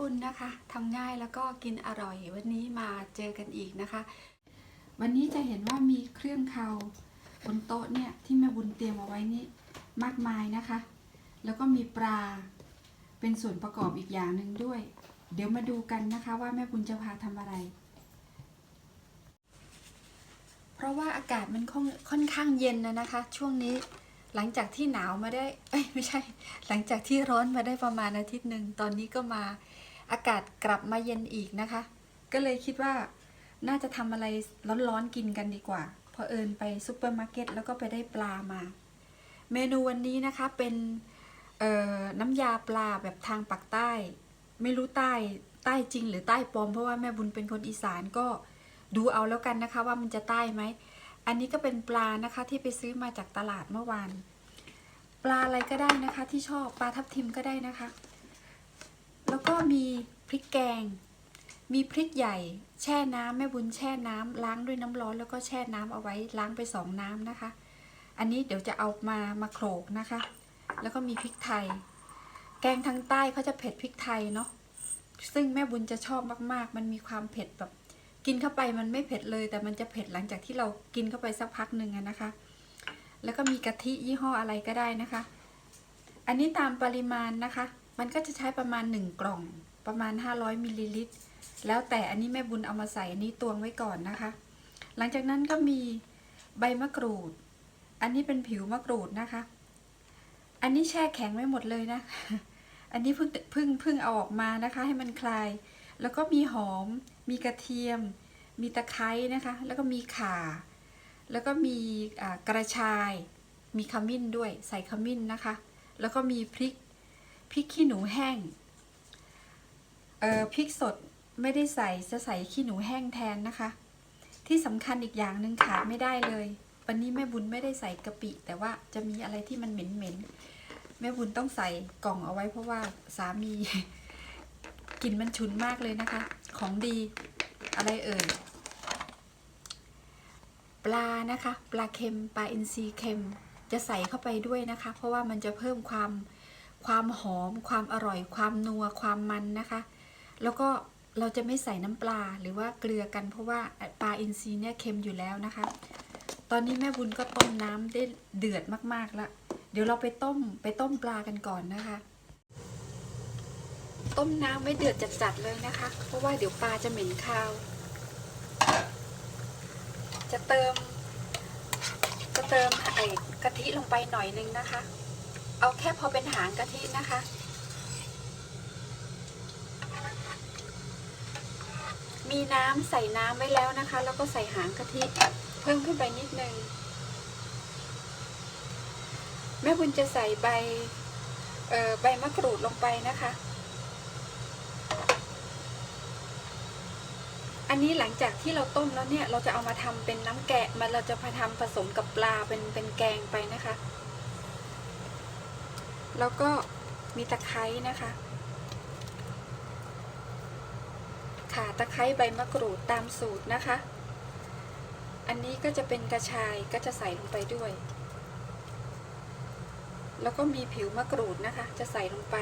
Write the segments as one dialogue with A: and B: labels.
A: บุญนะคะทำง่ายแล้วก็กินอร่อยวันนี้มาเจอกันอีกนะคะ วันนี้จะเห็นว่ามีเครื่องเคาบนโต๊ะเนี่ยที่แม่บุญเตรียมเอาไว้นี่มากมายนะคะ แล้วก็มีปลาเป็นส่วนประกอบอีกอย่างหนึ่งด้วย เดี๋ยวมาดูกันนะคะว่าแม่บุญจะพาทำอะไร เพราะว่าอากาศมันค่อนอนข้างเย็นนะนะคะ ช่วงนี้หลังจากที่หนาวมาได้ เอ้ยไม่ใช่ หลังจากที่ร้อนมาได้ประมาณอาทิตย์หนึ่ง ตอนนี้ก็มา อากาศกลับมาเย็นอีกนะคะ ก็เลยคิดว่าน่าจะทำอะไรร้อนๆกินกันดีกว่าพอเอิญไปซูเปอร์มาร์เก็ตแล้วก็ไปได้ปลามา เมนูวันนี้นะคะเป็นน้ำยาปลาแบบทางปักใต้ ไม่รู้ใต้ใต้จริงหรือใต้ปลอมเพราะว่าแม่บุญเป็นคนอีสานก็ดูเอาแล้วกันนะคะว่ามันจะใต้ไหม อันนี้ก็เป็นปลานะคะที่ไปซื้อมาจากตลาดเมื่อวาน ปลาอะไรก็ได้นะคะที่ชอบปลาทับทิมก็ได้นะคะ แล้วก็มีพริกแกง มีพริกใหญ่ แช่น้ำแม่บุญแช่น้ำล้างด้วยน้ำร้อนแล้วก็แช่น้ำเอาไว้ล้างไปสองน้ำนะคะ อันนี้เดี๋ยวจะเอามามาโขลกนะคะ แล้วก็มีพริกไทย แกงทางใต้เขาจะเผ็ดพริกไทยเนาะซึ่งแม่บุญจะชอบมากๆ มันมีความเผ็ดแบบ กินเข้าไปมันไม่เผ็ดเลย แต่มันจะเผ็ดหลังจากที่เรากินเข้าไปสักพักหนึ่งนะคะ แล้วก็มีกะทิยี่ห้ออะไรก็ได้นะคะ อันนี้ตามปริมาณนะคะ มันก็จะใช้ประมาณ 1 กล่อง ประมาณ 500มิลลิลิตร แล้วแต่อันนี้แม่บุญเอามาใส่อันนี้ตวงไว้ก่อนนะคะ หลังจากนั้นก็มีใบมะกรูด อันนี้เป็นผิวมะกรูดนะคะ อันนี้แช่แข็งไว้หมดเลยนะ อันนี้เพิ่งเพิ่งเพิ่งเอาออกมานะคะ ให้มันคลาย แล้วก็มีหอม มีกระเทียม มีตะไคร้นะคะ แล้วก็มีข่า แล้วก็มีกระชาย มีขมิ้นด้วย ใส่ขมิ้นนะคะ แล้วก็มีพริก พริกขี้หนูแห้ง เอ่อพริกสดไม่ได้ใส่จะใส่ขี้หนูแห้งแทนนะคะ ที่สำคัญอีกอย่างหนึ่งขาดไม่ได้เลย วันนี้แม่บุญไม่ได้ใส่กะปิ แต่ว่าจะมีอะไรที่มันเหม็นๆแม่บุญต้องใส่กล่องเอาไว้เพราะว่าสามีกลิ่นมันฉุนมากเลยนะคะ ของดีอะไรเอ่ยปลานะคะ ปลาเค็มปลาอินทรีเค็มจะใส่เข้าไปด้วยนะคะ เพราะว่ามันจะเพิ่มความ ความหอม ความอร่อย ความนัว ความมันนะคะ แล้วก็เราจะไม่ใส่น้ำปลาหรือว่าเกลือกันเพราะว่าปลาอินทรีเนี่ยเค็มอยู่แล้วนะคะ ตอนนี้แม่บุญก็ต้มน้ำได้เดือดมากๆแล้ว เดี๋ยวเราไปต้มไปต้มปลากันก่อนนะคะ ต้มน้ำไม่เดือดจัดๆเลยนะคะ เพราะว่าเดี๋ยวปลาจะเหม็นคาว จะเติม จะเติมไอ้กะทิลงไปหน่อยนึงนะคะ เอาแค่พอเป็นหางกะทินะคะ มีน้ำใส่น้ำไว้แล้วนะคะ แล้วก็ใส่หางกะทิเพิ่มขึ้นไปนิดนึง แม่บุญจะใส่ใบเอ่อใบมะกรูดลงไปนะคะ อันนี้หลังจากที่เราต้มแล้วเนี่ย เราจะเอามาทำเป็นน้ำแกะมันเราจะมาทำผสมกับปลาเป็นเป็นแกงไปนะคะ แล้วก็มีตะไคร้นะคะข่าตะไคร้ใบมะกรูดตามสูตรนะคะ อันนี้ก็จะเป็นกระชายก็จะใส่ลงไปด้วย แล้วก็มีผิวมะกรูดนะคะ จะใส่ลงไป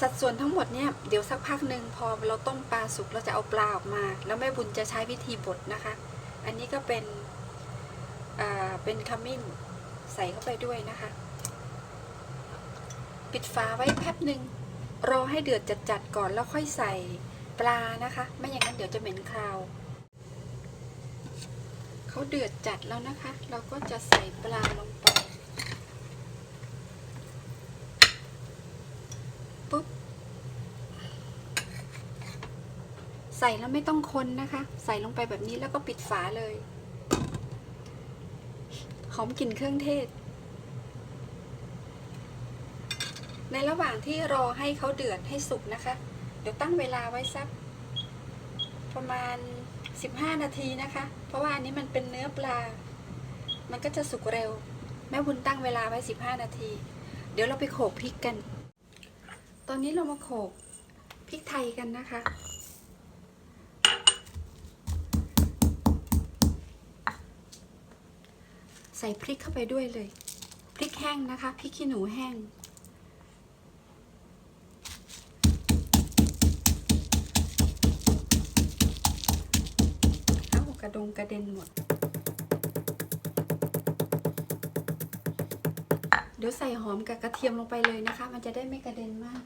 A: สัดส่วนทั้งหมดเนี่ยเดี๋ยวสักพักหนึ่งพอเราต้มปลาสุกเราจะเอาปลาออกมา แล้วแม่บุญจะใช้วิธีบดนะคะ อันนี้ก็เป็นเป็นขมิ้นใส่เข้าไปด้วยนะคะ ปิดฝาไว้แป๊บหนึ่งรอให้เดือดจัดๆก่อนแล้วค่อยใส่ปลานะคะ ไม่อย่างนั้นเดี๋ยวจะเหม็นคราวเขาเดือดจัดแล้วนะคะ เราก็จะใส่ปลาลงไปปุ๊บใส่แล้วไม่ต้องคนนะคะ ใส่ลงไปแบบนี้แล้วก็ปิดฝาเลย หอมกลิ่นเครื่องเทศ ในระหว่างที่รอให้เขาเดือดให้สุกนะคะ เดี๋ยวตั้งเวลาไว้สัก ประมาณ 15 นาทีนะคะ เพราะว่าอันนี้มันเป็นเนื้อปลา มันก็จะสุกเร็ว แม่บุญตั้งเวลาไว้ 15 นาที เดี๋ยวเราไปโขลกพริกกัน ตอนนี้เรามาโขลกพริกไทยกันนะคะใส่พริกเข้าไปด้วยเลย พริกแห้งนะคะ พริกขี้หนูแห้ง ระดงกระเด็นหมด เดี๋ยวใส่หอมกับกระเทียมลงไปเลยนะคะ มันจะได้ไม่กระเด็นมาก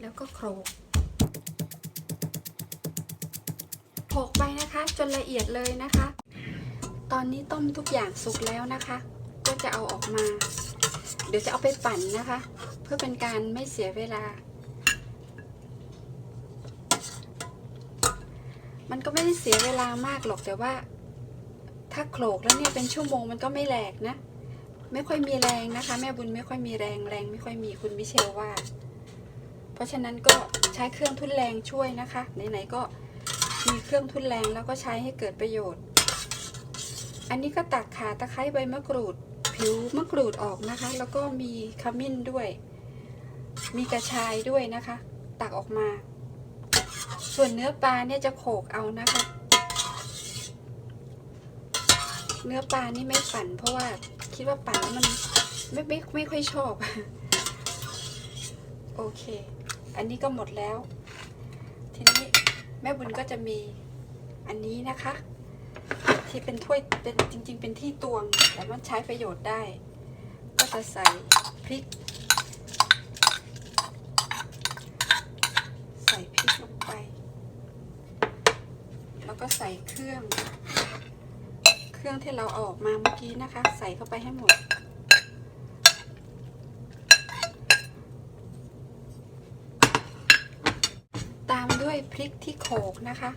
A: แล้วก็โขลก โขลกไปนะคะ จนละเอียดเลยนะคะ ตอนนี้ต้มทุกอย่างสุกแล้วนะคะ ก็จะเอาออกมา เดี๋ยวจะเอาไปปั่นนะคะ เพื่อเป็นการไม่เสียเวลา มันก็ไม่ได้เสียเวลามากหรอกแต่ว่า ถ้าโขลกแล้วเนี่ยเป็นชั่วโมงมันก็ไม่แหลกนะ ไม่ค่อยมีแรงนะคะ แม่บุญไม่ค่อยมีแรงแรง ไม่ค่อยมีคุณมิเชลว่า เพราะฉะนั้นก็ใช้เครื่องทุนแรงช่วยนะคะไหนๆก็ มีเครื่องทุนแรงแล้วก็ใช้ให้เกิดประโยชน์ อันนี้ก็ตักขาตะไคร้ใบมะกรูด ผิวมะกรูดออกนะคะ แล้วก็มีขมิ้นด้วย มีกระชายด้วยนะคะ ตักออกมา ส่วนเนื้อปลาเนี่ยจะโขกเอานะคะ เนื้อปลานี่ไม่ปั่น เพราะว่าคิดว่าปั่นแล้วมันไม่ไม่ไม่ค่อยชอบ โอเค อันนี้ก็หมดแล้ว แม่บุญก็จะมีอันนี้นะคะ ที่เป็นถ้วยเป็นจริง ๆ เป็นที่ตวงแต่มันใช้ประโยชน์ได้ ก็จะใส่พริก ใส่พริกลงไป แล้วก็ใส่เครื่อง เครื่องที่เราเอาออกมาเมื่อกี้นะคะ ใส่เข้าไปให้หมด ตามด้วย พริกที่โขกนะคะ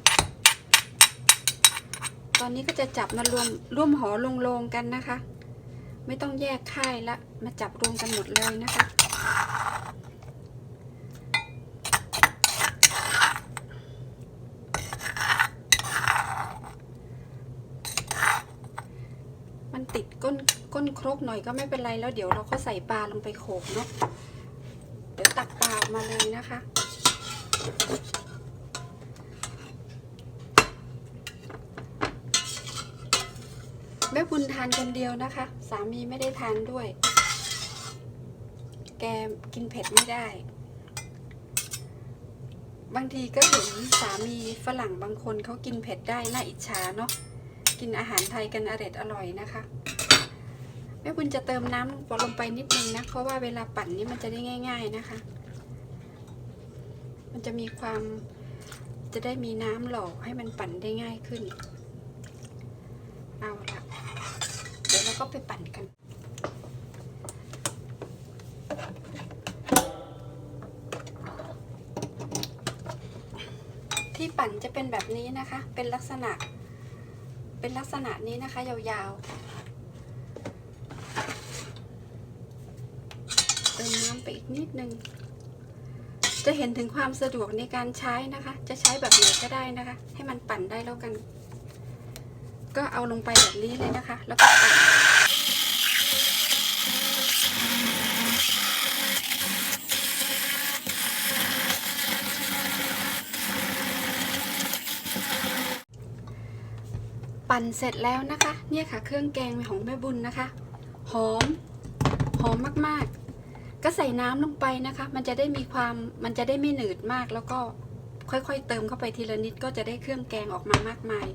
A: ตอนนี้ก็จะจับมารวมร่วมหอลงโลงกันนะคะ ไม่ต้องแยกค่ายละมาจับรวมกันหมดเลยนะคะมันติดก้นก้นครกหน่อยก็ไม่เป็นไรแล้วเดี๋ยวเราก็ใส่ปลาลงไปโขกเนาะเดี๋ยวตักปลาออกมาเลยนะคะ แม่บุญทานคนเดียวนะคะ สามีไม่ได้ทานด้วย แกกินเผ็ดไม่ได้ บางทีก็เห็นสามีฝรั่งบางคนเขากินเผ็ดได้น่าอิจฉาเนาะกินอาหารไทยกันอร็ดอร่อยนะคะแม่บุญจะเติมน้ำลงไปนิดนึงนะเพราะว่าเวลาปั่นนี่มันจะได้ง่าย ๆนะคะ มันจะมีความจะได้มีน้ำหล่อให้มันปั่นได้ง่ายขึ้น เอาละ เดี๋ยวก็ไปปั่นกัน ที่ปั่นจะเป็นแบบนี้นะคะ เป็นลักษณะ เป็นลักษณะนี้นะคะ ยาวๆ เติมน้ำไปอีกนิดนึง จะเห็นถึงความสะดวกในการใช้นะคะ จะใช้แบบไหนก็ได้นะคะ ให้มันปั่นได้แล้วกันก็เอาลงไปแบบนี้เลยนะคะ แล้วก็ปั่น ปั่นเสร็จแล้วนะคะ เนี่ยค่ะ เครื่องแกงของแม่บุญนะคะ หอม หอมมากๆ ก็ใส่น้ำลงไปนะคะ มันจะได้มีความ มันจะได้ไม่หนืดมาก แล้วก็ค่อยๆ เติมเข้าไปทีละนิด ก็จะได้เครื่องแกงออกมามากมาย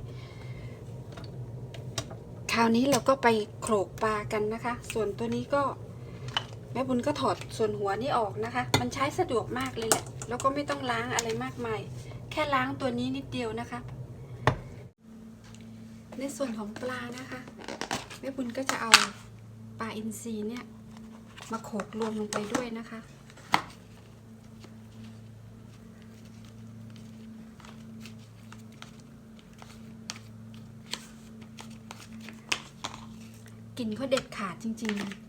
A: คราวนี้เราก็ไปโขลกปลากันนะคะ ส่วนตัวนี้ก็แม่บุญก็ถอดส่วนหัวนี่ออกนะคะ มันใช้สะดวกมากเลยแหละ แล้วก็ไม่ต้องล้างอะไรมากมาย แค่ล้างตัวนี้นิดเดียวนะคะ ในส่วนของปลานะคะแม่บุญก็จะเอาปลาอินทรีเนี่ยมาโขลกรวมลงไปด้วยนะคะ กลิ่นเขาเด็ดขาดจริง ๆ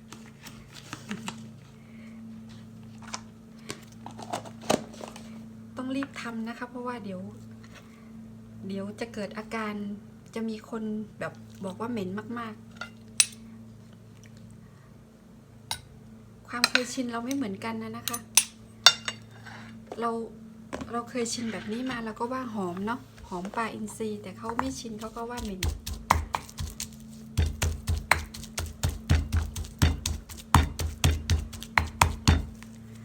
A: ต้องรีบทำนะคะ เพราะว่าเดี๋ยว เดี๋ยวจะเกิดอาการ จะมีคนแบบบอกว่าเหม็นมาก ๆ ความเคยชินเราไม่เหมือนกันนะนะคะ เราเราเคยชินแบบนี้มาเราก็ว่าหอมเนาะหอมปลาอินทรีแต่เขาไม่ชินเขาก็ว่าเหม็น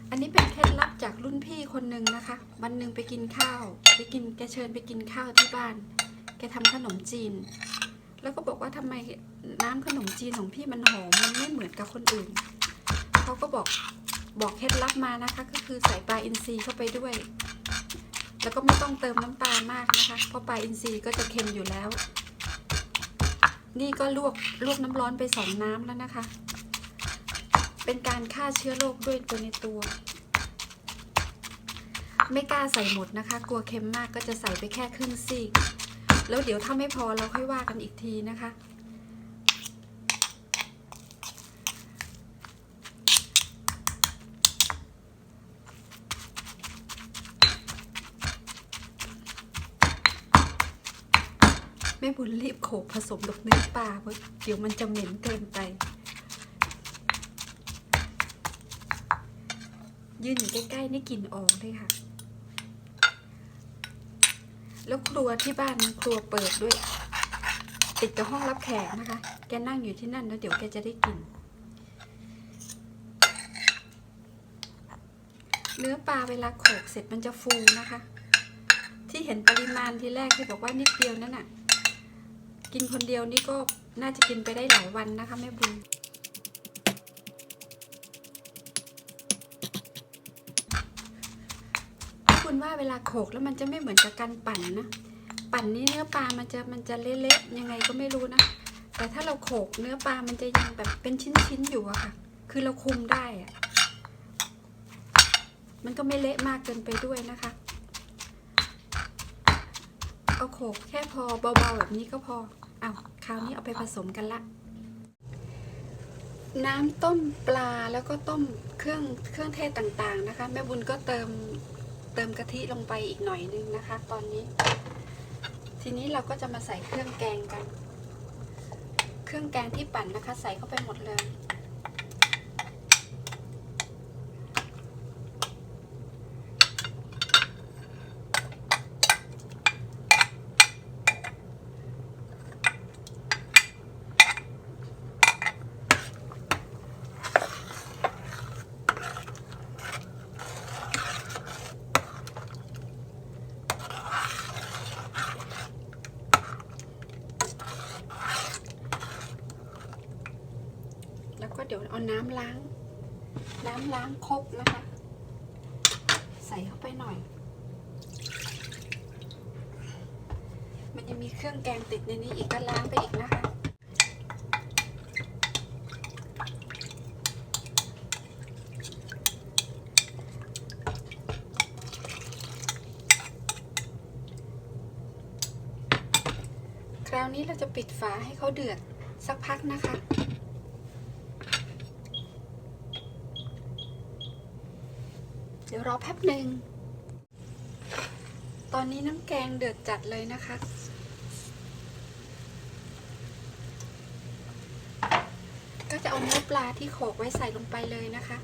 A: อันนี้เป็นเคล็ดลับจากรุ่นพี่คนหนึ่งนะคะ วันหนึ่งไปกินข้าว ไปกินแกเชิญไปกินข้าวที่บ้าน ทำขนมจีน แล้วก็บอกว่าทำไมน้ำขนมจีนของพี่มันหอมมันไม่เหมือนกับคนอื่นเขาก็บอกบอกเคล็ดลับมานะคะ ก็คือใส่ปลาอินทรีเข้าไปด้วย แล้วก็ไม่ต้องเติมน้ำตาลมากนะคะ เพราะปลาอินทรีก็จะเค็มอยู่แล้ว นี่ก็ลวกลวกน้ำร้อนไปสองน้ำแล้วนะคะ เป็นการฆ่าเชื้อโรคด้วยตัวในตัวไม่กล้าใส่หมดนะคะ กลัวเค็มมากก็จะใส่ไปแค่ครึ่งซีก แล้วเดี๋ยวถ้าไม่พอเราค่อยว่ากันอีกทีนะคะ แม่บุญรีบโขกผสมกับเนื้อปลาเพราะเดี๋ยวมันจะเหม็นเกินไป ยืนอยู่ใกล้ๆนี่กลิ่นออกเลยค่ะ แล้วครัวที่บ้านครัวเปิดด้วย ติดกับห้องรับแขกนะคะ แกนั่งอยู่ที่นั่นแล้วเดี๋ยวแกจะได้กลิ่นเนื้อปลาเวลาโขกเสร็จมันจะฟูนะคะ ที่เห็นปริมาณที่แรกที่บอกว่านิดเดียวนั่นน่ะ กินคนเดียวนี่ก็น่าจะกินไปได้หลายวันนะคะแม่บุญ คุณว่าเวลาโขกแล้วมันจะไม่เหมือนกับการปั่นนะ ปั่นนี่เนื้อปลามันจะมันจะเละๆยังไงก็ไม่รู้นะ แต่ถ้าเราโขกเนื้อปลามันจะยังแบบเป็นชิ้นๆอยู่อะค่ะ คือเราคุมได้อะมันก็ไม่เละมากเกินไปด้วยนะคะ เอาโขกแค่พอเบาๆแบบนี้ก็พอเอาคราวนี้เอาไปผสมกันละ น้ำต้มปลาแล้วก็ต้มเครื่องเครื่องเทศต่างๆนะคะ แม่บุญก็เติม เติมกะทิลงไปอีกหน่อยนึงนะคะ ตอนนี้ ทีนี้เราก็จะมาใส่เครื่องแกงกัน เครื่องแกงที่ปั่นนะคะ ใส่เข้าไปหมดเลย แล้วก็เดี๋ยวเอาน้ำล้าง น้ำล้างครกนะคะ ใส่เข้าไปหน่อย มันยังมีเครื่องแกงติดในนี้อีกก็ล้างไปอีกนะคะ คราวนี้เราจะปิดฝาให้เขาเดือดสักพักนะคะ เดี๋ยว รอแป๊บหนึ่ง ตอนนี้น้ำแกงเดือดจัดเลยนะคะ ก็จะเอาเนื้อปลาที่โขกไว้ใส่ลงไปเลยนะคะ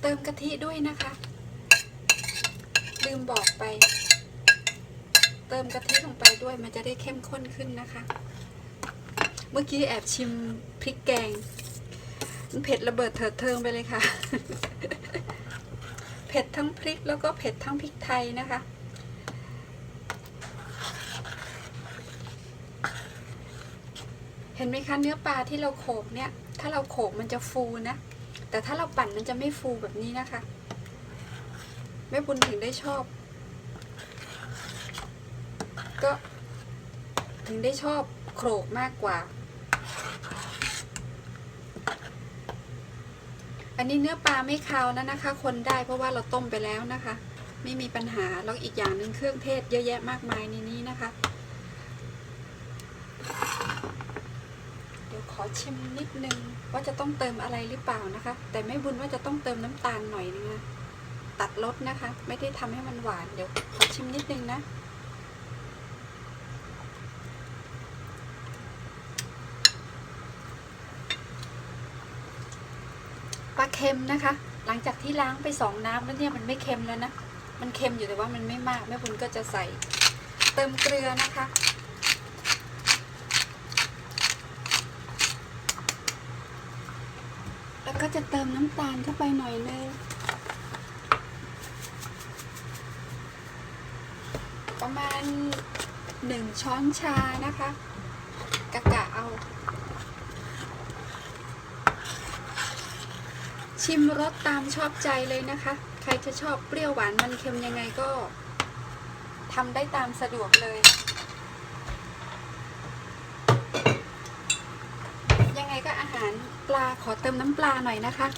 A: เติมกะทิด้วยนะคะ ลืมบอกไป เติมกะทิลงไปด้วยมันจะได้เข้มข้นขึ้นนะคะ เมื่อกี้แอบชิมพริกแกง เผ็ดระเบิดเถิดเทิงไปเลยค่ะ เผ็ดทั้งพริกแล้วก็เผ็ดทั้งพริกไทยนะคะ เห็นไหมคะเนื้อปลาที่เราโขกเนี่ย ถ้าเราโขกมันจะฟูนะ แต่ถ้าเราปั่นมันจะไม่ฟูแบบนี้นะคะแม่บุญถึงได้ชอบ ก็ถึงได้ชอบโขกมากกว่า นนี้เนื้อปลาไม่คาวนะนะคะ คนได้เพราะว่าเราต้มไปแล้วนะคะ ไม่มีปัญหาแล้วอีกอย่างหนึ่งเครื่องเทศเยอะแยะมากมายในนี้นะคะ เดี๋ยวขอชิมนิดนึงว่าจะต้องเติมอะไรหรือเปล่านะคะ แต่ไม่บุญว่าจะต้องเติมน้ำตาลหน่อยนึงนะตัดรสนะคะ ไม่ได้ทำให้มันหวานเดี๋ยวขอชิมนิดนึงนะ ปลา เค็มนะคะ หลังจากที่ล้างไปสองน้ำแล้วเนี่ยมันไม่เค็มแล้วนะ มันเค็มอยู่แต่ว่ามันไม่มากแม่บุญก็จะใส่เติมเกลือนะคะ แล้วก็จะเติมน้ำตาลเข้าไปหน่อยนึงประมาณหนึ่งช้อนชานะคะกะเอา ชิมรสตามชอบใจเลยนะคะ ใครจะชอบเปรี้ยวหวานมันเค็มยังไงก็ทำได้ตามสะดวกเลย ยังไงก็อาหารปลาขอเติมน้ำปลาหน่อยนะคะ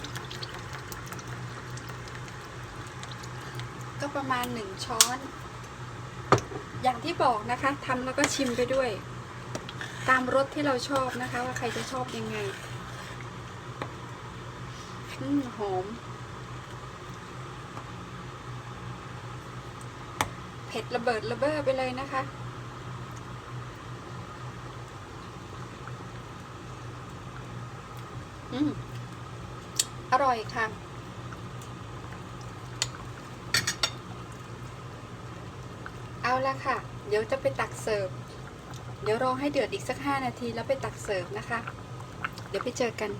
A: ก็ประมาณหนึ่งช้อน อย่างที่บอกนะคะทำแล้วก็ชิมไปด้วย ตามรสที่เราชอบนะคะ ว่าใครจะชอบยังไง อืมหอม เผ็ดระเบิดระเบ้อไปเลยนะคะ อืมอร่อยค่ะเอาละค่ะ เดี๋ยวจะไปตักเสิร์ฟ เดี๋ยวรอให้เดือดอีกสักห้านาทีแล้วไปตักเสิร์ฟนะคะ เดี๋ยวไปเจอกัน